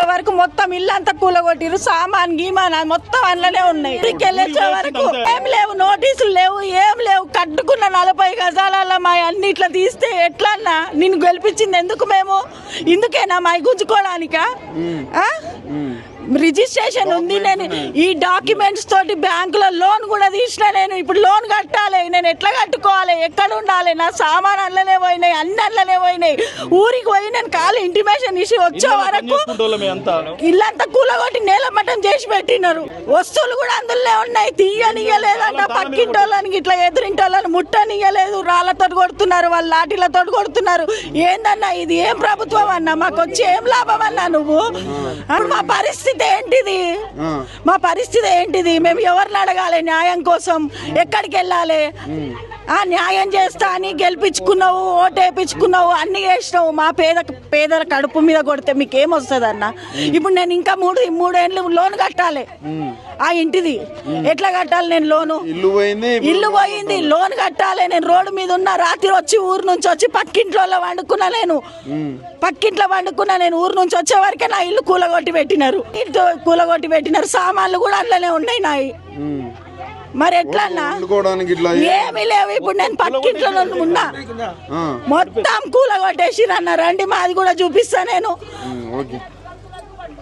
వరకు మొత్తం ఇల్లు అంతా కూలగొట్టిరు సామాన్ గీమాన్ మొత్తం అందులోనే ఉన్నాయి. వెళ్ళొచ్చే వరకు ఏం లేవు నోటీసులు లేవు ఏం లేవు. కట్టుకున్న నలభై గజాల మా అన్ని ఇట్లా తీస్తే ఎట్లన్నా నిన్ను గెలిపించింది ఎందుకు మేము? ఇందుకేనా మా గుంజుకోవడానికా? రిజిస్ట్రేషన్ ఉంది నేను ఈ డాక్యుమెంట్స్ తోటి బ్యాంకులో లోన్ కూడా తీసిన నేను. ఇప్పుడు లోన్ కట్టాలి నేను ఎట్లా కట్టుకోవాలి ఎక్కడ ఉండాలి? నా సామాన్ అందులోనే పోయినాయి అన్ని అందులోనే పోయినాయి. ఊరికి పోయి నేను కాలు ఇంటిమేషన్ ఇచ్చి వచ్చే వరకు ఇల్లంతా కూలగొట్టి నేలమట్టం చేసి పెట్టినారు. వస్తువులు కూడా అందులో ఉన్నాయి. తీయనియలేదంట పక్కింటి వాళ్ళని ఇట్లా ఎదురింటి వాళ్ళని ముట్టనియలేదు రాళ్ళతో కొడుతున్నారు వాళ్ళు లాఠీలతో కొడుతున్నారు. ఏందన్నా ఇది? ఏం ప్రభుత్వం అన్నా? మాకు వచ్చి ఏం లాభం అన్నా నువ్వు? అప్పుడు మా పరిస్థితి ఏంటిది? మా పరిస్థితి ఏంటిది? మేము ఎవరిని అడగాలి? న్యాయం కోసం ఎక్కడికి వెళ్ళాలి? ఆ న్యాయం చేస్తా అని గెలిపించుకున్నావు ఓటు వేయించుకున్నావు అన్ని చేసినావు. మా పేద పేదల కడుపు మీద కొడితే మీకు ఏమొస్తుంది అన్న ఇప్పుడు నేను ఇంకా మూడు మూడేళ్ళు లోన్ కట్టాలి. ఆ ఇంటిది. ఎట్లా కట్టాలి నేను లోను? ఇల్లు పోయింది ఇల్లు పోయింది. లోన్ కట్టాలి. నేను రోడ్డు మీద ఉన్న రాత్రి వచ్చి ఊరు నుంచి వచ్చి పక్కింట్లో వండుకున్నా నేను. పక్కింట్లో వండుకున్నా నేను ఊరు నుంచి వచ్చే వరకే నా ఇల్లు కూలగొట్టి పెట్టినారు. కూలగొట్టి పెట్టినారు? సామాన్లు కూడా అందులోనే ఉన్నాయి నాయి. మరి ఎట్లా ఏమీ లేవు. ఇప్పుడు నేను పక్కింట్లో ఉన్నా. మొత్తం కూలగొట్టేసిరన్న. రండి మాది కూడా చూపిస్తా నేను.